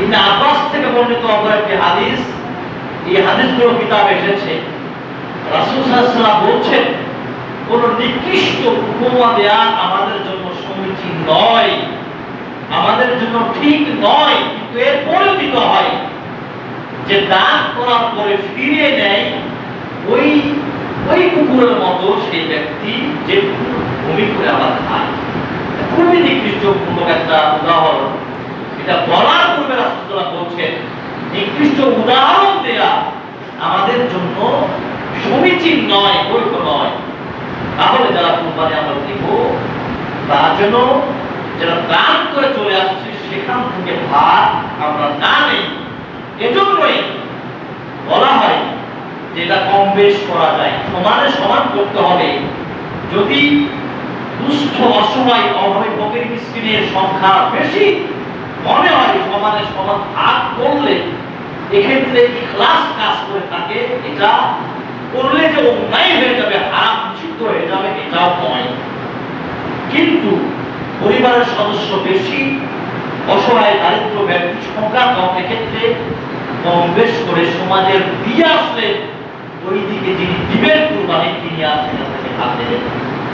ইবনে আব্বাস থেকে বর্ণিত অপর একটি হাদিস, এই হাদিসগুলো কিতাব এসেছে। রাসূল আলাইহি বলছেন, কোন নিকৃষ্ট উপমা দেয়া আমাদের জন্য সমীচীন নয়। আমাদের জন্য ঠিক নয়, কিন্তু এর পরিণত হয়। যে দান করার পরে ফিরে নেয়, ওই ওই কুকুরের মতো সেই ব্যক্তি যে ভূমি করে আবার খায়। খুবই নিকৃষ্টমূলক একটা উদাহরণ। এটা বলার পূর্বে রাষ্ট্ররা বলছেন, নিকৃষ্ট উদাহরণ দেয়া আমাদের জন্য সমীচীন নয় বৈধ নয়। তাহলে যারা কোরবানি আমরা দিব, তার জন্য যারা দান করে চলে আসছে, সেখান থেকে ভাগ আমরা না নেই। এজন্যই বলা হয় যে এটা কম বেশ করা যায়। সমানে সমান করতে হবে। যদি দুস্থ অসহায় অভাবী ফকির মিসকিনের সংখ্যা বেশি মনে হয় সমানে সমান ভাগ করলে এক্ষেত্রে ইখলাস কাজ করে থাকে, এটা করলে যে অন্যায় হয়ে যাবে, হারাম নিষিদ্ধ হয়ে যাবে, এটাও নয়। কিন্তু পরিবারের সদস্য বেশি, অসহায় দারিদ্র ব্যক্তি সংখ্যা কম, এক্ষেত্রে কম বেশ করে সমাজের দিয়ে আসলে ওই দিকে যিনি দিবেন, কুরবানি তিনি থেকে ভাগ দেবেন